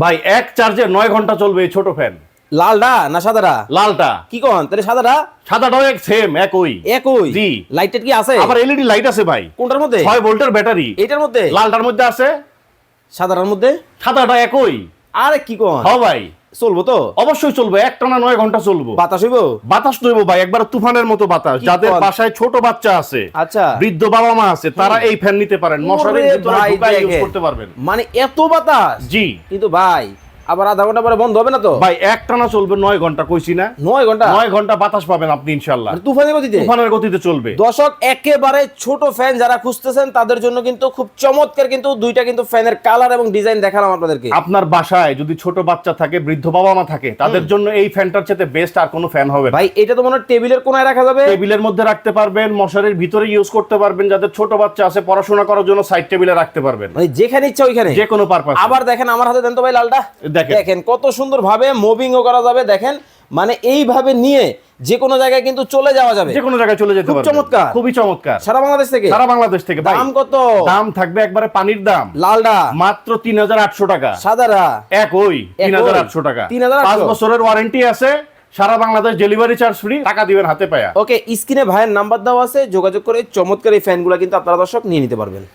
ভাই এক চার্জে নয় ঘণ্টা চলবে এই ছোট ফ্যান লালটা না সাদাটা? লালটা কি কন? তাহলে সাদাটা? সাদাটাও এক সেম একই। একই? জি। লাইটের কি আছে? আবার এলইডি লাইট আছে ভাই। কোনটার মধ্যে? 6 ভোল্টের ব্যাটারি এটার মধ্যে? লালটার মধ্যে আছে। সাদাটার মধ্যে? সাদাটা একই। আরে কি কন? হ্যাঁ ভাই। চলবো তো? অবশ্যই চলবো এক টানা নয় ঘণ্টা চলবো। বাতাস হইব? বাতাস তো ভাই একবার তুফানের মতো বাতাস। যাদের বাসায় ছোট বাচ্চা আছে আচ্ছা। বৃদ্ধ বাবা মা আছে তারা এই ফ্যান নিতে পারেন। মশারি করতে পারবেন। মানে এত বাতাস? জি। কিন্তু ভাই আবার আধা ঘণ্টা পরে বন্ধ হবে না তো? ভাই একটানা চলবে নয় ঘণ্টা কইছি না। নয় ঘণ্টা? নয় ঘণ্টা বাতাস পাবেন আপনি ইনশাল্লাহ মানে তুফানের গতিতে? তুফানের গতিতে চলবে। দর্শক একেবারে ছোট ফ্যান যারা খুঁজতেছেন তাদের জন্য কিন্তু খুব চমৎকার কিন্তু দুইটা কিন্তু ফ্যানের কালার এবং ডিজাইন দেখালাম আপনাদেরকে। আপনার বাসায় যদি ছোট বাচ্চা থাকে বৃদ্ধ বাবা মা থাকে তাদের জন্য এই ফ্যানটার চেয়ে বেস্ট আর কোনো ফ্যান হবে ভাই এটা তো মনে হয় টেবিলের কোনায় রাখা যাবে। টেবিলের মধ্যে রাখতে পারবেন মশারির ভিতরে ইউজ করতে পারবেন যাদের ছোট বাচ্চা আছে পড়াশোনা করার জন্য সাইড টেবিলে রাখতে পারবেন। মানে যেখানে ইচ্ছা ওইখানে। যে কোনো পারপাস আবার দেখেন আমার হাতে দেন তো ভাই লালটা। দেখেন। কত সুন্দর ভাবে মুভিংও করা যাবে দেখেন। মানে এইভাবে নিয়ে যে কোনো জায়গায় কিন্তু চলে যাওয়া যাবে। যে কোনো জায়গায় চলে যেতে খুব চমৎকার। খুবই চমৎকার। সারা বাংলাদেশ থেকে? সারা বাংলাদেশ থেকে দাম কত? দাম থাকবে একবারে পানির দাম। লালডা? মাত্র তিন হাজার আটশো টাকা। সাদারা? তিন হাজার আটশো টাকা। 3,800 পাঁচ বছরের ওয়ারেন্টি আছে। সারা বাংলাদেশ ডেলিভারি চার্জ ফ্রি টাকা দিবেন হাতে পায়া। ওকে স্ক্রিনে ভাইয়ের নাম্বার দেওয়া আছে যোগাযোগ করে চমৎকার এই ফ্যানগুলো কিন্তু আপনারা দর্শক নিয়ে নিতে পারবেন।